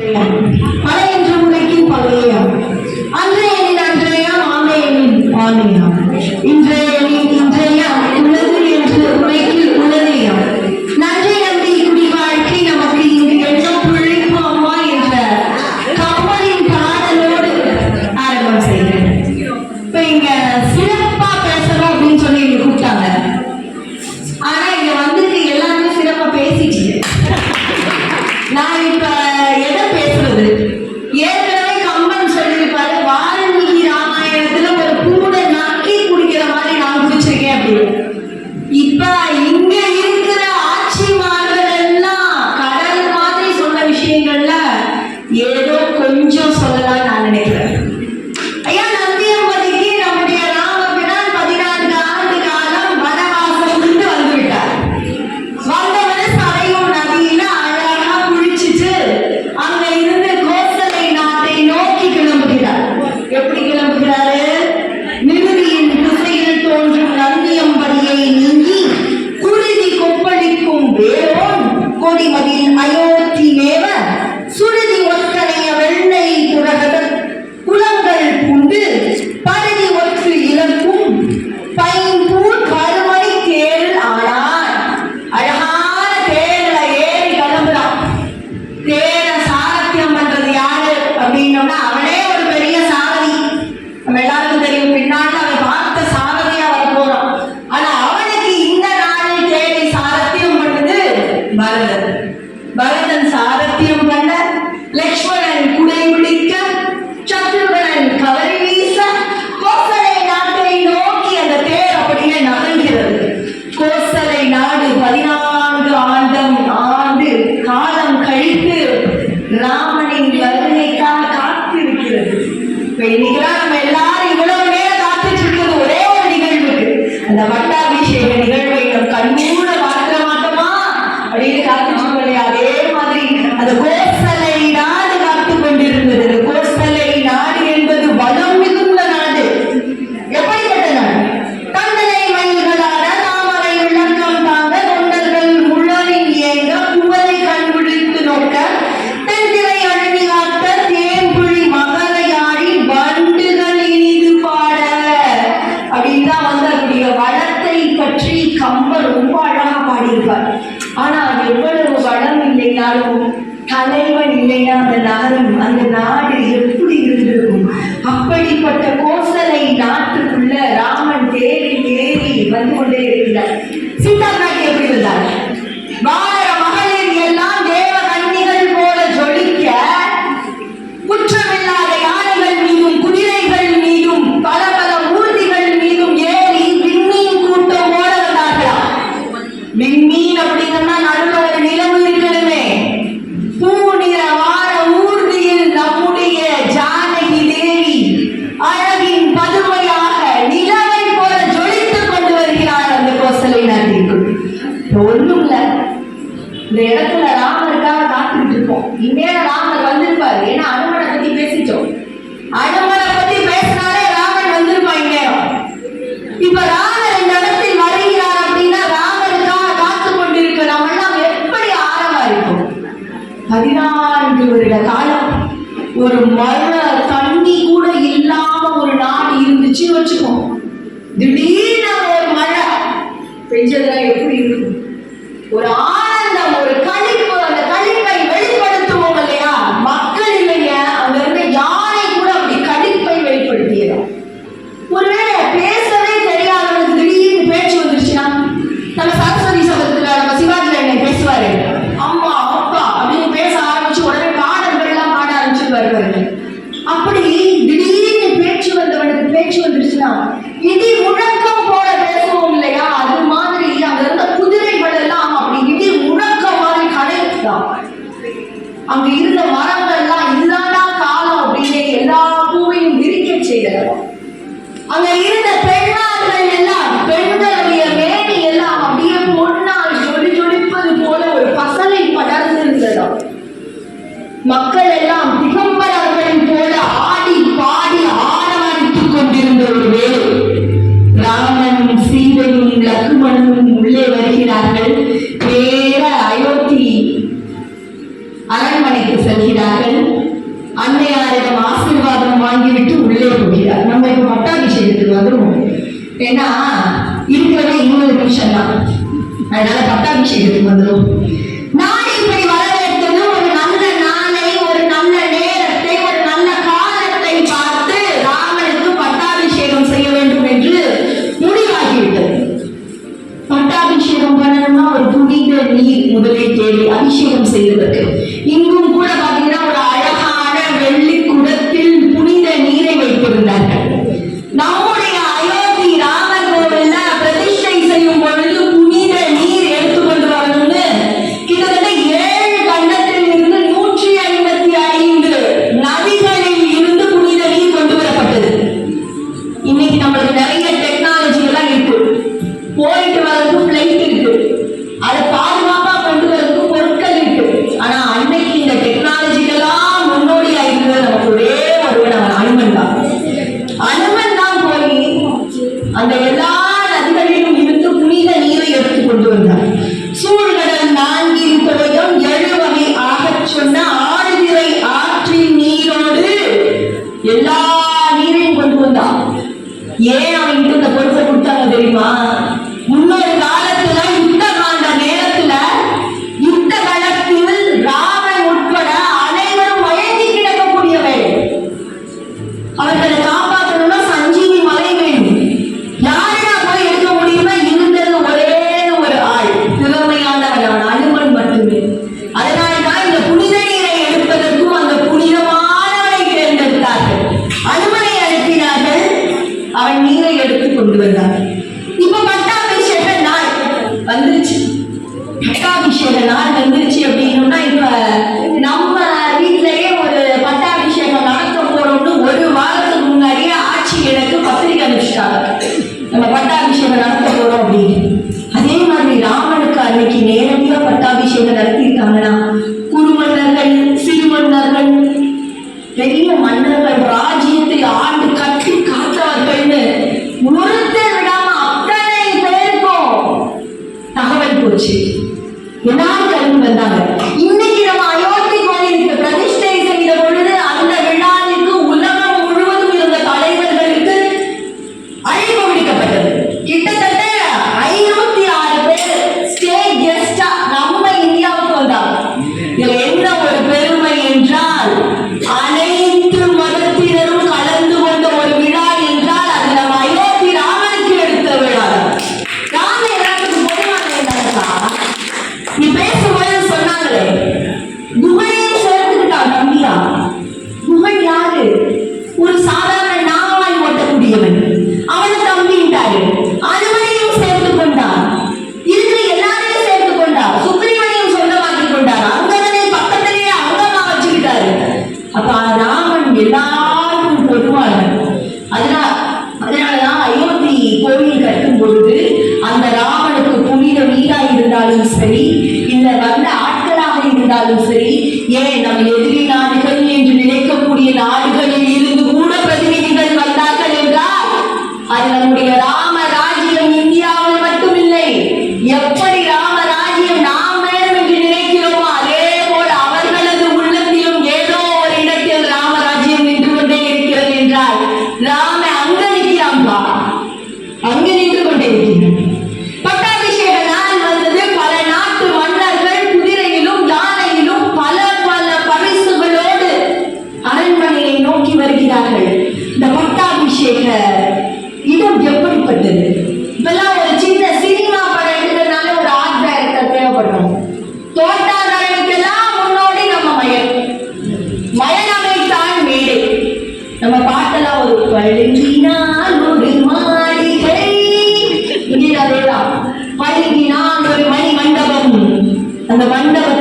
மலை என்ற முறைக்கு பகையாம் அன்றைய அன்றையாம் ஆமையனின் ஆமையாம் இன்றைய இன்றைய clínica ரொம்ப அழகா பாடியிருப்பார். ஆனால் எவ்வளவு வளம் இல்லைனாலும் தலைவன் இல்லையா அந்த நகரம் அந்த நாடு எப்படி இருந்திருக்கும்? அப்படிப்பட்ட கோசலை நாட்டுக்குள்ள ராமன் தேடி தேடி வந்து கொண்டே இருக்கிறார். சீதா காட்டி எப்படி இருந்தாங்க பதினான்கு வருட காலம். ஒரு மழை தண்ணி கூட இல்லாம ஒரு நாடு இருந்துச்சு வச்சுக்கோம் திடீர் அபிஷேகம் அந்த மண்டபத்தில்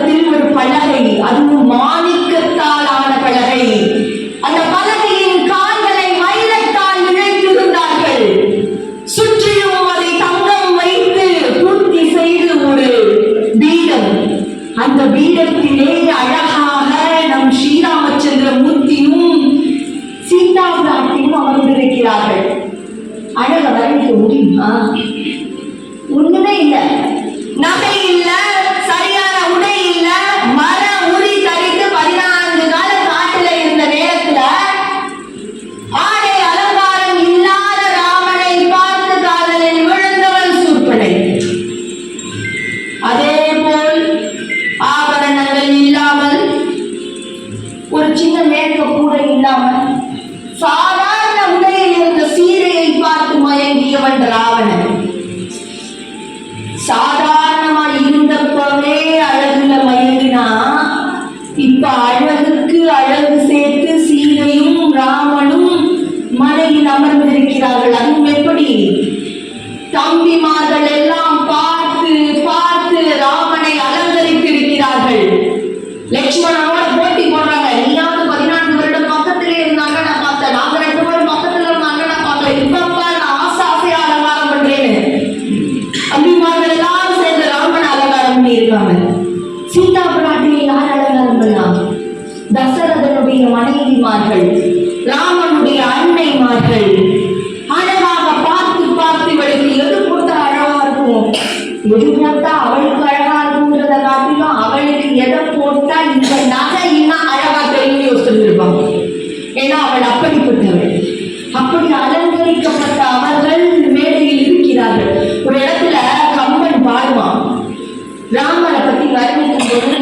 தம்பிமார்கள் எல்லாம் பார்த்து பார்த்து ராமனை அலங்கரித்திருக்கிறார்கள். லட்சுமணனோட போட்டி போடுறாங்க. எல்லாரும் பதினான்கு வருடம் பக்கத்திலே இருந்தாங்க. நான் பார்த்தேன். நாங்க ரெண்டு பேரும் பக்கத்துல இருந்தாங்க. நான் பார்த்தேன். இப்பப்பா நான் ஆசை ஆசையா அலங்காரம் பண்றேன்னு. தம்பிமார்கள் எல்லாரும் சேர்ந்து ராமன் அலங்காரம் பண்ணியிருக்காங்க. சீதா பிராட்டினி யார் அலங்காரம் பண்ணா தசரதனுடைய மனைவிமார்கள். யுகந்தா அவளுக்கு அழகா இருக்குன்றத காட்டிலும் அவளுக்கு எதை போட்டா இந்த நகை இன்னும் அழகா தெரியும் யோசிச்சிருப்பாங்க ஏன்னா அவள் அப்படிப்பட்டவள். அப்படி அலங்கரிக்கப்பட்ட அவர்கள் மேடையில் இருக்கிறார்கள். ஒரு இடத்துல கம்பன் பாடுவான். ராமனை பத்தி வர்ணிக்கும் பொழுது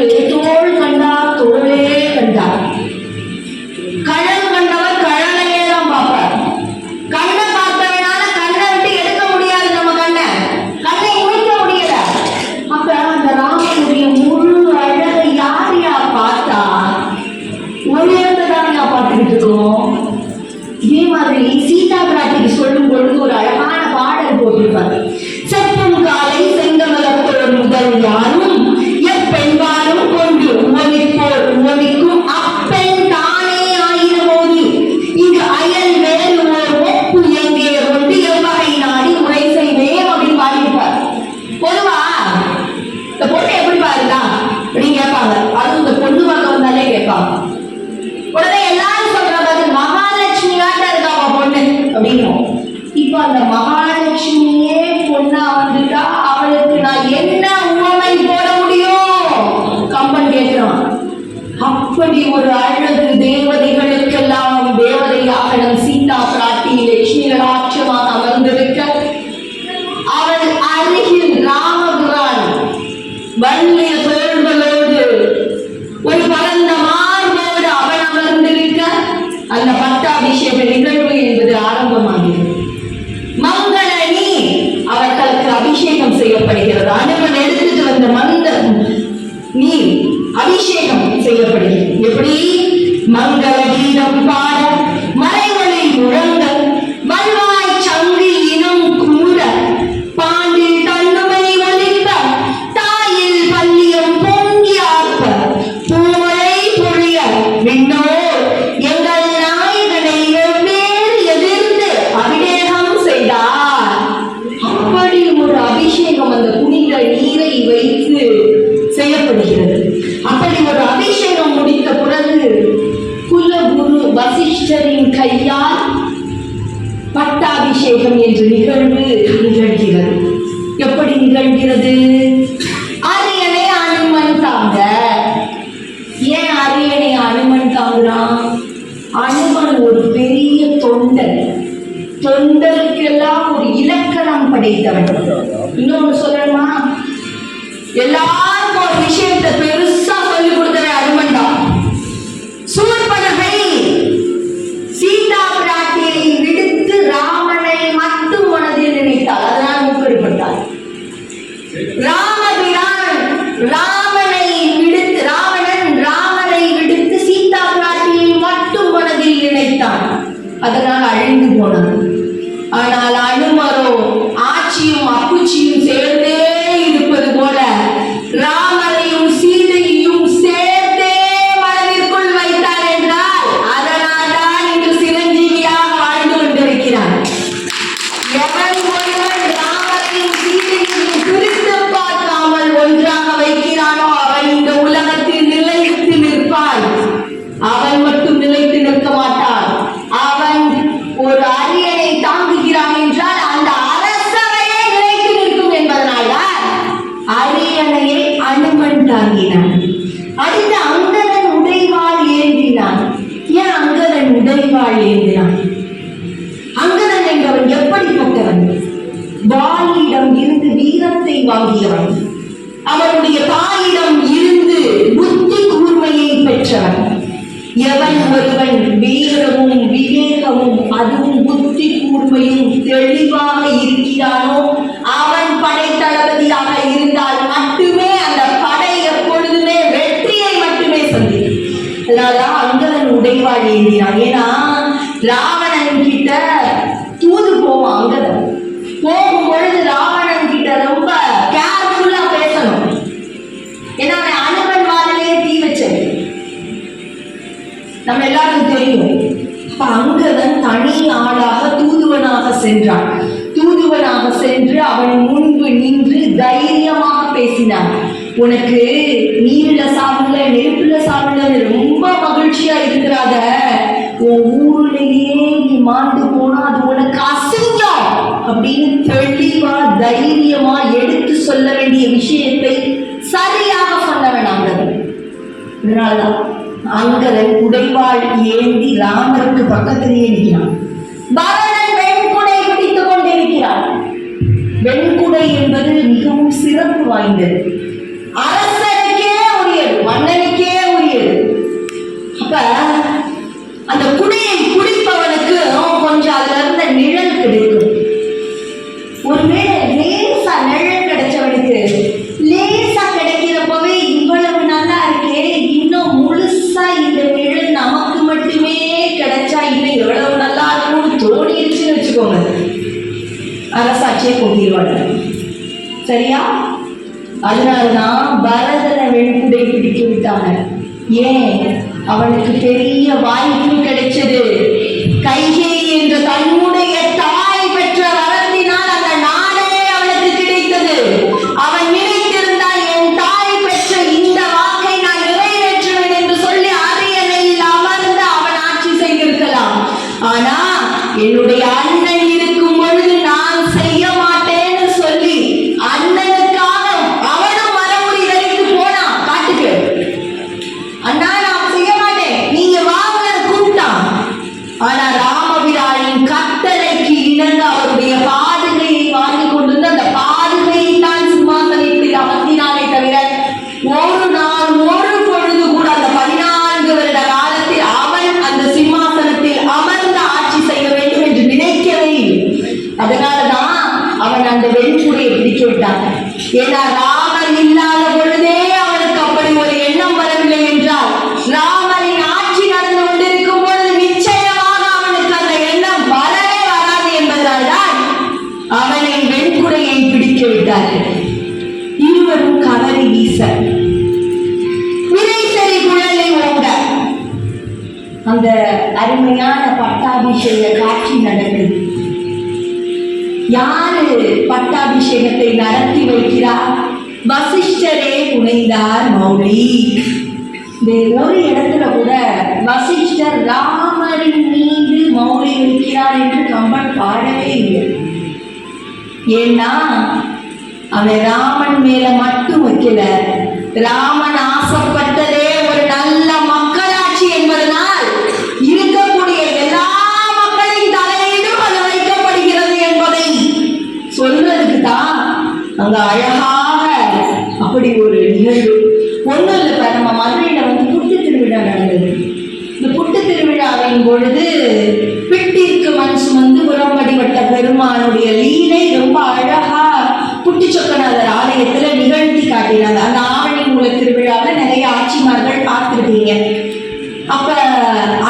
எப்படி மங்கள அபிஷேகம் என்ற நிகழ்வு நிகழ்கிறது. எப்படி நிகழ்கிறது? அரியணை அனுமன் தாங்க. ஏன் அரியணை அனுமன் தாங்குறான்? அனுமன் ஒரு பெரிய தொண்டர். தொண்டருக்கெல்லாம் ஒரு இலக்கணம் படைத்தவன். இன்னொன்று சொல்லணுமா? எல்லாருக்கும் ஒரு விஷயத்தை பெரு எவன் ஒருவன் வீரமும் விவேகமும் அதுவும் புத்தி கூர்மையும் தெளிவாக இருக்கிறானோ? அவன் படைத்தளபதியாக இருந்தால் மட்டுமே அந்த படை எப்பொழுதுமே வெற்றியை மட்டுமே சந்திக்கும். அதனாலதான் அங்கதன் உடைவாள் ஏந்தினான் ஏன்னா ராவணன் கிட்ட தூதுவனாக சென்றான். தூதுவனாக சென்று அவன் முன்பு நின்று தைரியமாக பேசினான். உனக்கு நீர்ல சாப்பிடல நெருப்புல சாப்பிடல ரொம்ப மகிழ்ச்சியா இருக்கிறாத. உன் ஊர்லயே நீ மாண்டு போனா அது உனக்கு அசிங்கம் அப்படின்னு தெளிவா தைரியமா எடுத்து சொல்ல வேண்டிய விஷயத்தை சரியாக சொன்னவன் அங்கதன் இதனால்தான் அங்கதன் உடைவாள் ஏந்தி ராமருக்கு பக்கத்திலேயே நிற்கிறான். வாய்ந்தது. அரசனுக்கே உரியது மன்னனுக்கே உரியது. அப்ப அந்த குடியை குடிப்பவனுக்கு கொஞ்சம் அதுல இருந்த நிழல் கிடைக்கும். ஒருவேளை லேசா நிழல் கிடைச்சவனுக்கு லேசா கிடைக்கிறப்பவே இவ்வளவு நல்லா இருக்கே இன்னும் முழுசா இந்த நிழல் நமக்கு மட்டுமே கிடைச்சா இன்னும் எவ்வளவு நல்லா இருக்கும்னு தோணிடுச்சுன்னு வச்சுக்கோங்க. அரசாட்சியை கொண்டிருவாங்க சரியா? அதனாலதான் பரதனை வெண்குடை பிடித்து விட்டாங்க ஏன்? அவனுக்கு பெரிய வாய்ப்பு அந்த அருமையான பட்டாபிஷேக காட்சி நடக்குது யாரு பட்டாபிஷேகத்தை நடத்தி வைக்கிறார்? வசிஷ்டரே புனைந்தார் மௌலி ஒரு இடத்துல கூட வசிஷ்டர் ராமரின் மீது மௌலி இருக்கிறார் என்று கம்பன் பாடவே இல்லை. ஏன்னா அவன் ராமன் மேல மட்டும் வைக்கல. ராமன் ஆசைப்பட்டதே ஒரு நல்ல மக்களாட்சி என்பதனால் இருக்கக்கூடிய எல்லா மக்களின் தலையிலும் அது வைக்கப்படுகிறது என்பதை சொல்றதுக்கு தான் அங்க அழகா பொழுது பிட்டிற்கு மண் சுமந்து புறம்படிப்பட்ட பெருமானுடைய லீலை ரொம்ப அழகா புட்டிச்சொக்கநாதர் ஆலயத்துல நிகழ்த்தி காட்டினாங்க அந்த ஆவணி மூல திருவிழாவில் நிறைய ஆட்சிமார்கள் பார்த்துருக்கீங்க அப்ப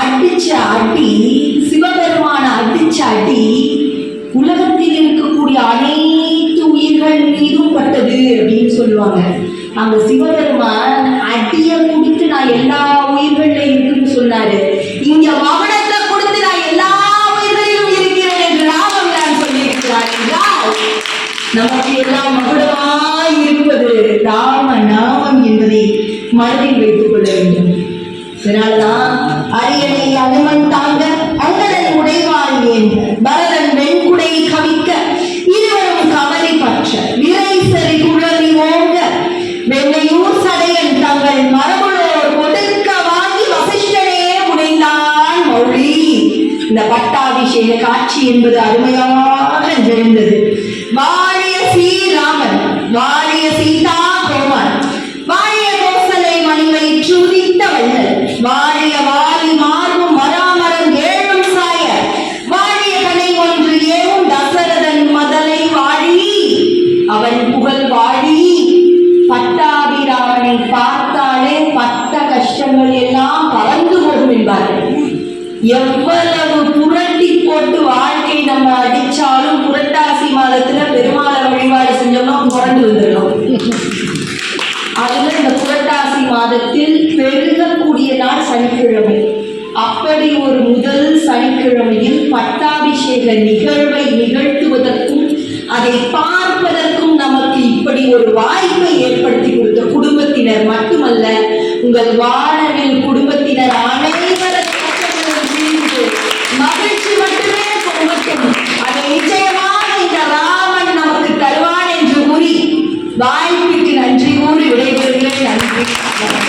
அடிச்ச அடி சிவபெருமான அடிச்ச அடி உலகத்தில் இருக்கக்கூடிய அனைத்து உயிர்கள் மீதும் பட்டது அப்படின்னு சொல்லுவாங்க. அந்த சிவபெருமான் அடிய கொடுத்து நான் எல்லா உயிர்கள்ல இருக்குன்னு சொன்னாரு. இங்க வா நமக்கு எல்லாம் மகுடமாய் இருப்பது ராம நாமம் என்பதை மனதில் வைத்துக் கொள்ள வேண்டும். இதனால்தான் அரியணை அனுமன் தாங்க அங்கதன் உடைவாள் ஏன் பரதன் வெண்குடை கவிக்க இருவரும் கவலை பற்ற விரைசரி குழலி ஓங்க வெண்ணையூர் சடையன் தங்கள் மரபுளோர் கொடுக்க வாங்கி வசிஷ்டனே புனைந்தான் மொழி. இந்த பட்டாபிஷேக காட்சி என்பது அருமையாக நிறைந்தது வா எவ்வளவு புரட்டி போட்டு வாழ்க்கை நம்ம அடிச்சாலும் புரட்டாசி மாதத்துல பெருமாளை வழிபாடு செஞ்சோம்னா புரண்டு வந்துடும் அதுல இந்த புரட்டாசி மாதத்தில் பெருகக்கூடிய நாள் சனிக்கிழமை. அப்படி ஒரு முதல் சனிக்கிழமையில் பட்டாபிஷேக நிகழ்வை நிகழ்த்துவதற்கும் அதை பார்ப்பதற்கும் நமக்கு இப்படி ஒரு வாய்ப்பை ஏற்படுத்தி கொடுத்த குடும்பத்தினர் மட்டுமல்ல உங்கள் வாழவில் குடும்பத்தினர் அனைவரும் Gracias.